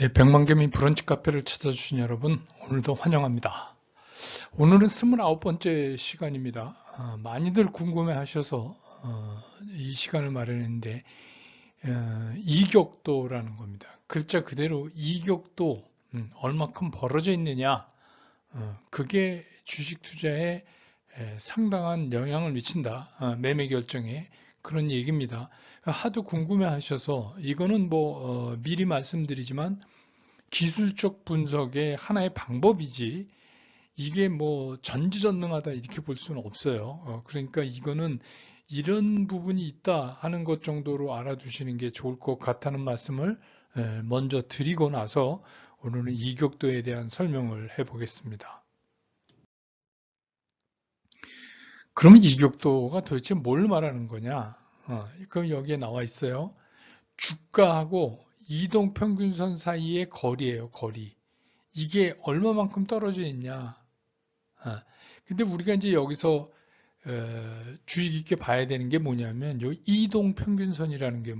네, 백만개민 브런치 카페를 찾아주신 여러분, 오늘도 환영합니다. 오늘은 29번째 시간입니다. 어, 많이들 궁금해 하셔서 어, 이 시간을 마련했는데, 어, 이격도라는 겁니다. 글자 그대로 이격도, 음, 얼마큼 벌어져 있느냐, 어, 그게 주식 투자에 에, 상당한 영향을 미친다. 어, 매매 결정에. 그런 얘기입니다. 하도 궁금해 하셔서 이거는 뭐 어, 미리 말씀드리지만 기술적 분석의 하나의 방법이지 이게 뭐 전지전능하다 이렇게 볼 수는 없어요. 어, 그러니까 이거는 이런 부분이 있다 하는 것 정도로 알아두시는 게 좋을 것 같다는 말씀을 에, 먼저 드리고 나서 오늘은 이격도에 대한 설명을 해보겠습니다. 그러면 이격도가 도대체 뭘 말하는 거냐? 어, 그럼 여기에 나와 있어요. 주가하고 이동평균선 사이의 거리예요, 거리. 이게 얼마만큼 떨어져 있냐? 어, 근데 우리가 이제 여기서 어, 주의 깊게 봐야 되는 게 뭐냐면 요 이동평균선이라는 게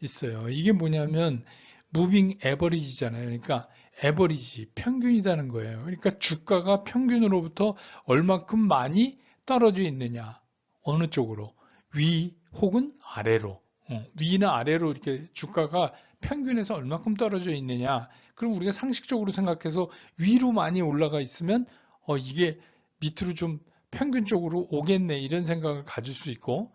있어요. 이게 뭐냐면 무빙 에버리지잖아요. 그러니까 에버리지 평균이라는 거예요. 그러니까 주가가 평균으로부터 얼마큼 많이 떨어져 있느냐 어느 쪽으로 위 혹은 아래로 어, 위나 아래로 이렇게 주가가 평균에서 얼마큼 떨어져 있느냐 그럼 우리가 상식적으로 생각해서 위로 많이 올라가 있으면 어, 이게 밑으로 좀 평균적으로 오겠네 이런 생각을 가질 수 있고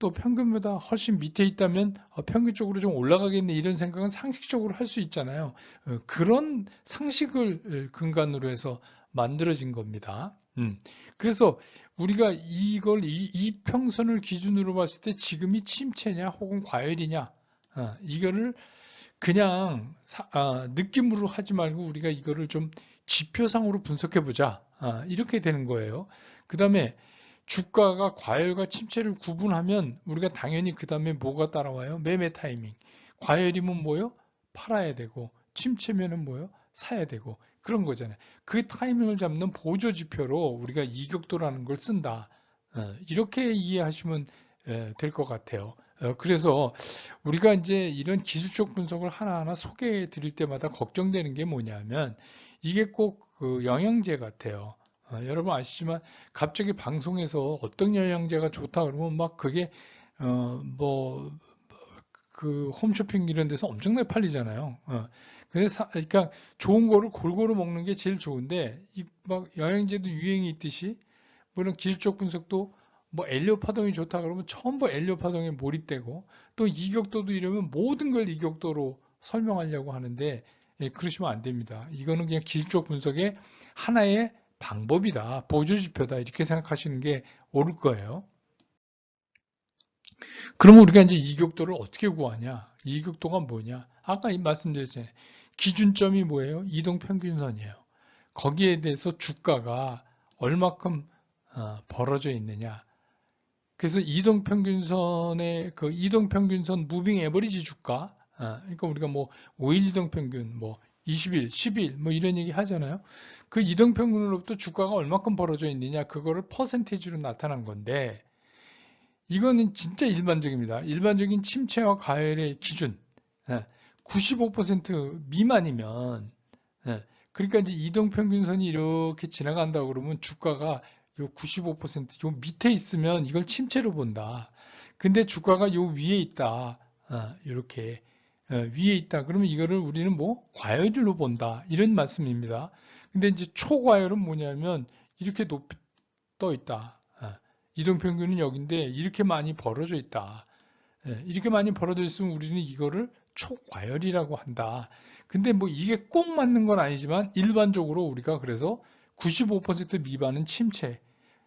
또 평균보다 훨씬 밑에 있다면 어, 평균적으로 좀 올라가겠네 이런 생각은 상식적으로 할 수 있잖아요. 어, 그런 상식을 근간으로 해서 만들어진 겁니다. 음. 그래서 우리가 이걸 이, 이 평선을 기준으로 봤을 때 지금이 침체냐 혹은 과열이냐 어, 이거를 그냥 사, 아, 느낌으로 하지 말고 우리가 이거를 좀 지표상으로 분석해 보자 아, 이렇게 되는 거예요. 그 다음에 주가가 과열과 침체를 구분하면 우리가 당연히 그 다음에 뭐가 따라와요? 매매 타이밍. 과열이면 뭐요? 팔아야 되고 침체면은 뭐요? 사야 되고 그런 거잖아요. 그 타이밍을 잡는 보조 지표로 우리가 이격도라는 걸 쓴다. 어, 이렇게 이해하시면 될 것 같아요. 어, 그래서 우리가 이제 이런 기술적 분석을 하나하나 소개해 드릴 때마다 걱정되는 게 뭐냐면 이게 꼭 그 영양제 같아요. 어, 여러분 아시지만 갑자기 방송에서 어떤 영양제가 좋다 그러면 막 그게 뭐그 홈쇼핑 이런 데서 엄청나게 팔리잖아요. 그러니까 좋은 거를 골고루 먹는 게 제일 좋은데 이 막 여행제도 유행이 있듯이 뭐 이런 기술적 분석도 뭐 엘리오 파동이 좋다 그러면 전부 엘리오 파동에 몰입되고 또 이격도도 이러면 모든 걸 이격도로 설명하려고 하는데 예, 그러시면 안 됩니다. 이거는 그냥 기술적 분석의 하나의 방법이다. 보조지표다. 이렇게 생각하시는 게 옳을 거예요. 그러면 우리가 이제 이격도를 어떻게 구하냐? 이격도가 뭐냐? 아까 말씀드렸잖아요. 기준점이 뭐예요? 이동 평균선이에요. 거기에 대해서 주가가 얼마큼 어, 벌어져 있느냐. 그래서 이동 평균선의 그 이동 평균선 무빙 에버리지 주가, 어, 그러니까 우리가 뭐 5일 이동 평균, 뭐 20일, 10일 뭐 이런 얘기 하잖아요. 그 이동 평균으로부터 주가가 얼마큼 벌어져 있느냐 그거를 퍼센테이지로 나타난 건데 이거는 진짜 일반적입니다. 일반적인 침체와 가열의 기준. 95% 미만이면 예, 그러니까 이제 이동 평균선이 이렇게 지나간다 그러면 주가가 요 95%요 밑에 있으면 이걸 침체로 본다. 근데 주가가 요 위에 있다. 이렇게 어, 어, 위에 있다. 그러면 이거를 우리는 뭐 과열로 본다. 이런 말씀입니다. 근데 이제 초과열은 뭐냐면 이렇게 높이 떠 있다. 어, 이동 평균은 여기인데 이렇게 많이 벌어져 있다. 예, 이렇게 많이 벌어져 있으면 우리는 이거를 초과열이라고 한다. 근데 뭐 이게 꼭 맞는 건 아니지만 일반적으로 우리가 그래서 95% 미만은 침체,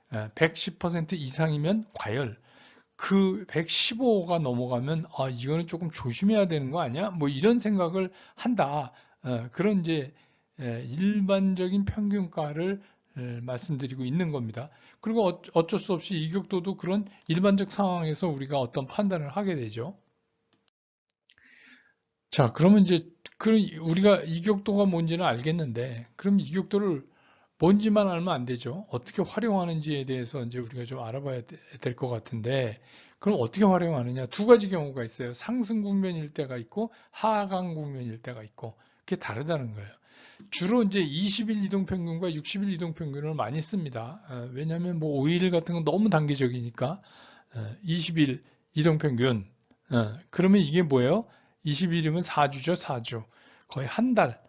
110% 이상이면 과열, 그 115가 넘어가면 아 이거는 조금 조심해야 되는 거 아니야? 뭐 이런 생각을 한다. 어, 그런 이제 일반적인 평균가를 말씀드리고 있는 겁니다. 그리고 어쩔 수 없이 이격도도 그런 일반적 상황에서 우리가 어떤 판단을 하게 되죠. 자, 그러면 이제 그 우리가 이격도가 뭔지는 알겠는데, 그럼 이격도를 뭔지만 알면 안 되죠. 어떻게 활용하는지에 대해서 이제 우리가 좀 알아봐야 될 것 같은데, 그럼 어떻게 활용하느냐? 두 가지 경우가 있어요. 상승 국면일 때가 있고, 하강 국면일 때가 있고, 이렇게 다르다는 거예요. 주로 이제 20일 이동평균과 60일 이동평균을 많이 씁니다. 어, 왜냐하면 뭐 5일 같은 건 너무 단기적이니까 어, 20일 이동평균 어, 그러면 이게 뭐예요? 20일이면 4주죠 4주 거의 한 달.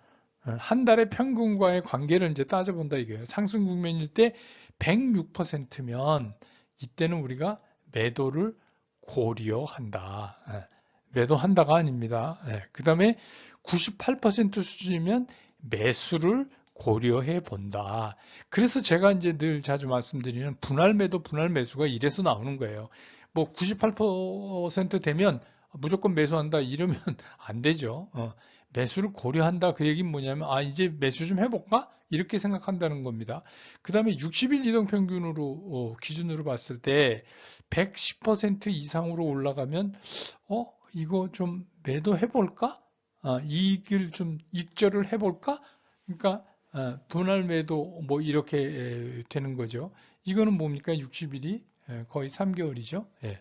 어, 한 달의 평균과의 관계를 이제 따져본다 이거예요. 상승 국면일 때 106%면 이때는 우리가 매도를 고려한다. 예, 매도한다가 아닙니다. 그 다음에 98% 수준이면 매수를 고려해 본다. 그래서 제가 이제 늘 자주 말씀드리는 분할 매도, 분할 매수가 이래서 나오는 거예요. 뭐 98% 되면 무조건 매수한다 이러면 안 되죠. 어, 매수를 고려한다 그 얘기는 뭐냐면 아 이제 매수 좀 해볼까? 이렇게 생각한다는 겁니다. 그 다음에 60일 이동 평균으로 어, 기준으로 봤을 때 110% 이상으로 올라가면 어 이거 좀 매도 해볼까? 아, 이익을 좀 익절을 해볼까? 그러니까 아, 분할 매도 뭐 이렇게 에, 되는 거죠. 이거는 뭡니까? 60일이 거의 3개월이죠. 예.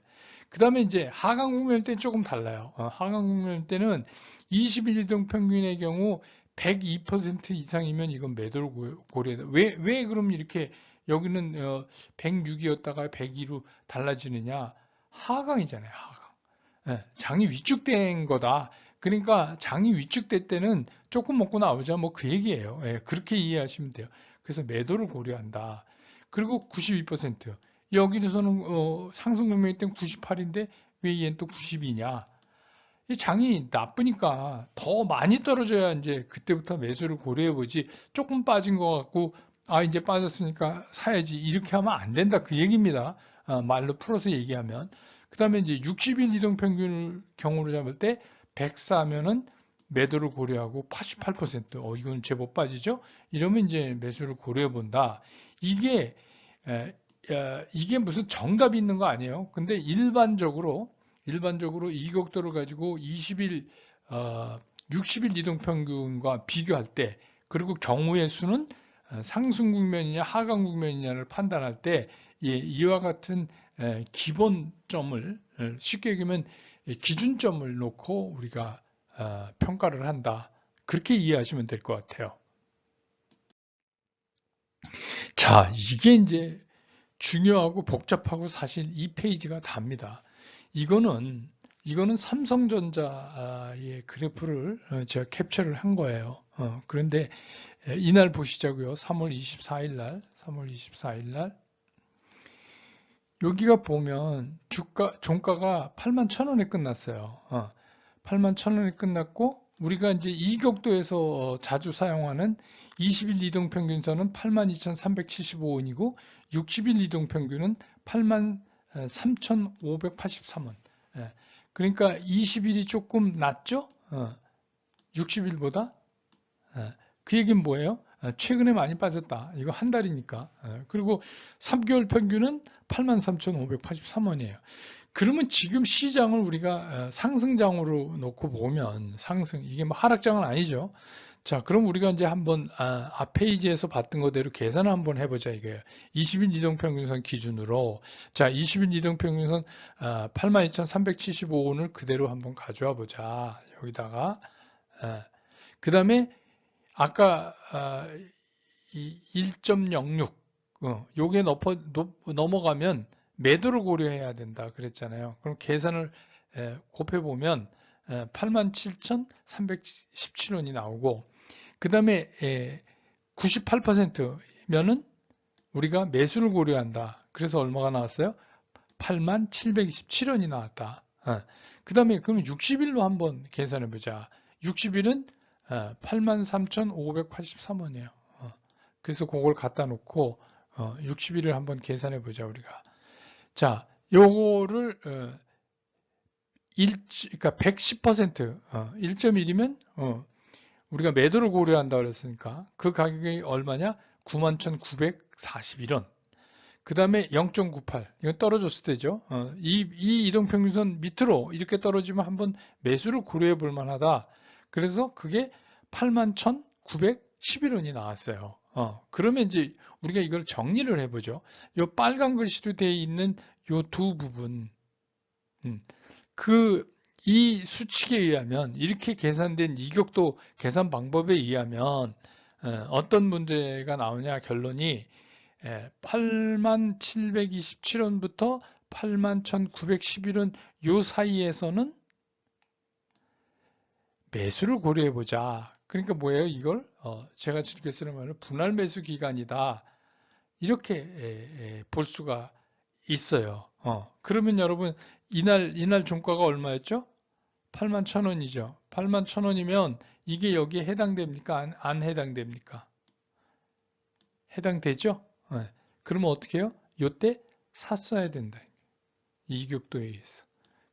그 다음에 이제 하강 국면 때 조금 달라요. 어, 하강 국면 때는 21일 이동 평균의 경우 102% 이상이면 이건 매도를 고려해야 왜, 왜 그럼 이렇게 여기는 106이었다가 어, 102로 달라지느냐? 하강이잖아요, 하강. 예, 장이 위축된 거다. 그러니까 장이 위축될 때는 조금 먹고 나오자 뭐 그 얘기예요. 예, 그렇게 이해하시면 돼요. 그래서 매도를 고려한다. 그리고 92% 여기서는 어, 상승 금액이 땐 98인데 왜 얘는 또 92냐? 이 장이 나쁘니까 더 많이 떨어져야 이제 그때부터 매수를 고려해 보지 조금 빠진 것 같고 아 이제 빠졌으니까 사야지 이렇게 하면 안 된다 그 얘기입니다. 어, 말로 풀어서 얘기하면 그 다음에 이제 60일 이동 평균을 경우로 잡을 때 104면은 매도를 고려하고 88% 어, 이건 제법 빠지죠? 이러면 이제 매수를 고려해 본다. 이게 이게 무슨 정답이 있는 거 아니에요? 근데 일반적으로 일반적으로 이격도를 가지고 20일 어, 60일 이동 평균과 비교할 때 그리고 경우의 수는 어, 상승 국면이냐 하강 국면이냐를 판단할 때 예, 이와 같은 기본점을 어, 쉽게 얘기하면 기준점을 놓고 우리가 어, 평가를 한다. 그렇게 이해하시면 될 것 같아요. 자, 이게 이제 중요하고 복잡하고 사실 이 페이지가 답니다. 이거는 이거는 삼성전자의 그래프를 어, 제가 캡처를 한 거예요. 어, 그런데 이날 보시자고요. 3월 24일 날, 3월 24일 날 여기가 보면 주가 종가가 8만 1천원에 끝났어요. 어, 8만 1천원에 끝났고 우리가 이제 이 격도에서 자주 사용하는 20일 이동 평균선은 8만 2,375원이고 60일 이동 평균은 8만 3,583원. 예, 그러니까 20일이 조금 낮죠? 60일보다? 예, 그 얘기는 뭐예요? 어, 최근에 많이 빠졌다. 이거 한 달이니까. 예, 그리고 3개월 평균은 83,583원이에요. 그러면 지금 시장을 우리가 어, 상승장으로 놓고 보면 상승, 이게 뭐 하락장은 아니죠. 자, 그럼 우리가 이제 한번 아, 앞 페이지에서 봤던 거대로 계산을 한번 해보자 이거예요. 20일 이동평균선 기준으로 자, 20일 이동평균선 아, 82,375원을 그대로 한번 가져와 보자. 여기다가 아, 그 다음에 아까 아, 이1.06 어, 요게 높, 넘어가면 매도를 고려해야 된다 그랬잖아요. 그럼 계산을 에, 곱해보면 87,317원이 나오고 그 다음에 98%면은 우리가 매수를 고려한다. 그래서 얼마가 나왔어요? 8727원이 나왔다. 어. 그 다음에 그럼 60일로 한번 계산해 보자. 60일은 83,583원이에요. 어. 그래서 그걸 갖다 놓고 60일을 어, 한번 계산해 보자 우리가. 자, 요거를 1, 그러니까 110% 1.1이면 우리가 매도를 고려한다 그랬으니까 그 가격이 얼마냐? 91,941원. 그 다음에 0.98 이건 떨어졌을 때죠. 어, 이, 이 이동평균선 밑으로 이렇게 떨어지면 한번 매수를 고려해 볼 만하다. 그래서 그게 81,911원이 나왔어요. 어, 그러면 이제 우리가 이걸 정리를 해보죠. 이 빨간 글씨로 되어 있는 이두 부분 음, 그 이 수칙에 의하면 이렇게 계산된 이격도 계산 방법에 의하면 어, 어떤 문제가 나오냐 결론이 8만 727원부터 8만 1911원 요 사이에서는 매수를 고려해 보자. 그러니까 뭐예요 이걸? 어, 제가 즐겨 쓰는 말은 분할 매수 기간이다. 이렇게 볼 수가 있어요. 어, 그러면 여러분 이날 이날 종가가 얼마였죠? 8만 1,000원이죠. 8만 1,000원이면 이게 여기에 해당됩니까? 안, 안 해당됩니까? 해당되죠? 네. 그러면 어떻게 해요? 요때 샀어야 된다. 이격도에 의해서.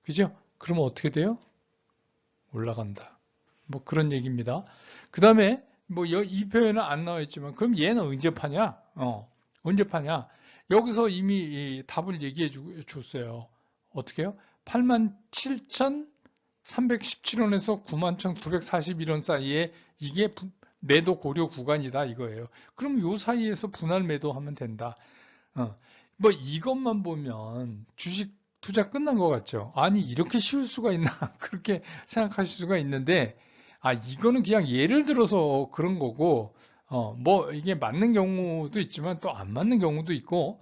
그죠? 그러면 어떻게 돼요? 올라간다. 뭐 그런 얘기입니다. 그 다음에 뭐 이 표현은 안 나와 있지만 그럼 얘는 언제 파냐? 어, 언제 파냐? 여기서 이미 답을 얘기해 줬어요. 어떻게 해요? 87,317원에서 91,941원 사이에 이게 매도 고려 구간이다 이거예요. 그럼 요 사이에서 분할 매도하면 된다. 어, 뭐 이것만 보면 주식 투자 끝난 것 같죠? 아니 이렇게 쉬울 수가 있나 그렇게 생각하실 수가 있는데 아 이거는 그냥 예를 들어서 그런 거고 어, 뭐 이게 맞는 경우도 있지만 또 안 맞는 경우도 있고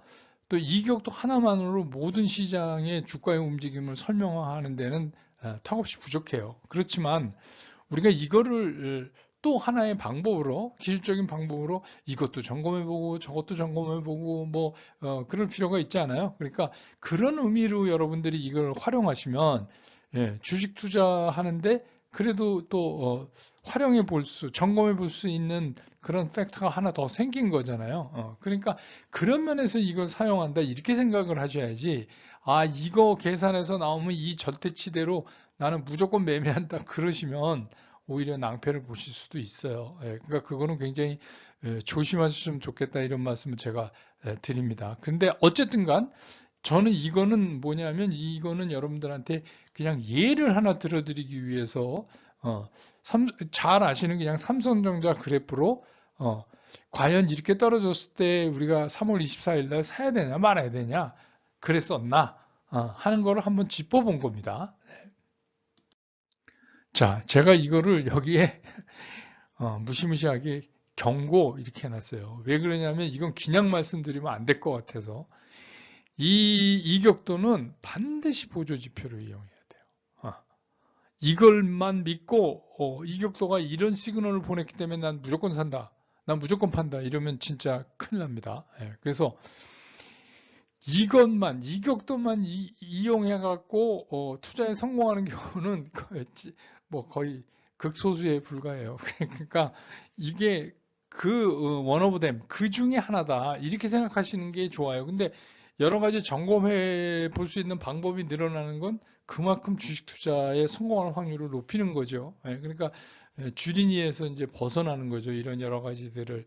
또 이격도 하나만으로 모든 시장의 주가의 움직임을 설명하는 데는 어, 턱없이 부족해요. 그렇지만 우리가 이거를 또 하나의 방법으로 기술적인 방법으로 이것도 점검해보고 저것도 점검해보고 뭐 어, 그럴 필요가 있지 않아요. 그러니까 그런 의미로 여러분들이 이걸 활용하시면 예, 주식 투자하는데 그래도 또 어, 활용해 볼 수, 점검해 볼 수 있는 그런 팩터가 하나 더 생긴 거잖아요. 어, 그러니까 그런 면에서 이걸 사용한다 이렇게 생각을 하셔야지 아 이거 계산해서 나오면 이 절대치대로 나는 무조건 매매한다 그러시면 오히려 낭패를 보실 수도 있어요. 예, 그러니까 그거는 굉장히 예, 조심하셨으면 좋겠다 이런 말씀을 제가 예, 드립니다. 근데 어쨌든 간 저는 이거는 뭐냐면 이거는 여러분들한테 그냥 예를 하나 들어드리기 위해서 어, 삼, 잘 아시는 그냥 삼성전자 그래프로 어, 과연 이렇게 떨어졌을 때 우리가 3월 24일 날 사야 되냐 말아야 되냐 그랬었나 어, 하는 거를 한번 짚어본 겁니다. 자, 제가 이거를 여기에 어, 무시무시하게 경고 이렇게 해놨어요. 왜 그러냐면 이건 그냥 말씀드리면 안 될 것 같아서 이 이격도는 반드시 보조지표를 이용해야 돼요. 어. 이걸만 믿고 어, 이격도가 이런 시그널을 보냈기 때문에 난 무조건 산다. 난 무조건 판다. 이러면 진짜 큰일 납니다. 예, 그래서 이것만 이격도만 이, 용해 갖고 어, 투자에 성공하는 경우는 뭐 거의 극소수에 불과해요. 그러니까 이게 그 원오브댐 그 중에 하나다 이렇게 생각하시는 게 좋아요. 근데 여러 가지 점검해 볼 수 있는 방법이 늘어나는 건 그만큼 주식 투자에 성공할 확률을 높이는 거죠. 예, 그러니까 주린이에서 이제 벗어나는 거죠. 이런 여러 가지들을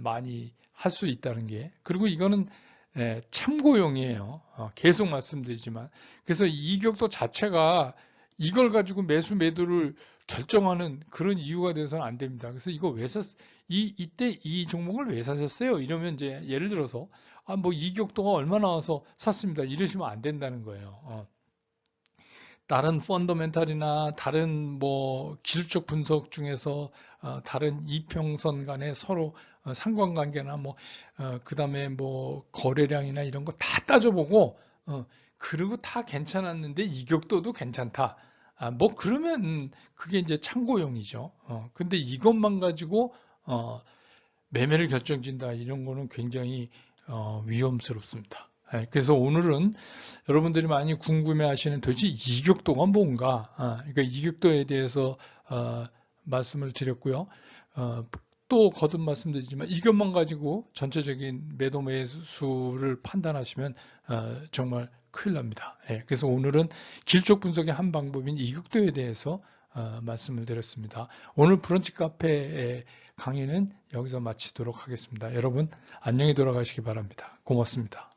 많이 할 수 있다는 게. 그리고 이거는 참고용이에요. 어, 계속 말씀드리지만. 그래서 이격도 자체가 이걸 가지고 매수 매도를 결정하는 그런 이유가 돼서는 안 됩니다. 그래서 이거 왜 샀, 이, 이때 이 종목을 왜 사셨어요? 이러면 이제 예를 들어서, 아, 뭐 이격도가 얼마 나와서 샀습니다. 이러시면 안 된다는 거예요. 어. 다른 펀더멘탈이나 다른 뭐 기술적 분석 중에서 어, 다른 이평선 간에 서로 어, 상관관계나 뭐, 어, 그 다음에 뭐 거래량이나 이런 거 다 따져보고, 어, 그리고 다 괜찮았는데 이격도도 괜찮다. 아, 뭐 그러면 그게 이제 참고용이죠. 어, 근데 이것만 가지고 어, 매매를 결정진다 이런 거는 굉장히 어, 위험스럽습니다. 예, 그래서 오늘은 여러분들이 많이 궁금해하시는 도대체 이격도가 뭔가, 아, 그러니까 이격도에 대해서 어, 말씀을 드렸고요. 어, 또 거듭 말씀드리지만 이것만 가지고 전체적인 매도 매수를 판단하시면 어, 정말 큰일 납니다. 예, 그래서 오늘은 길쪽 분석의 한 방법인 이극도에 대해서 어, 말씀을 드렸습니다. 오늘 브런치 카페 강의는 여기서 마치도록 하겠습니다. 여러분 안녕히 돌아가시기 바랍니다. 고맙습니다.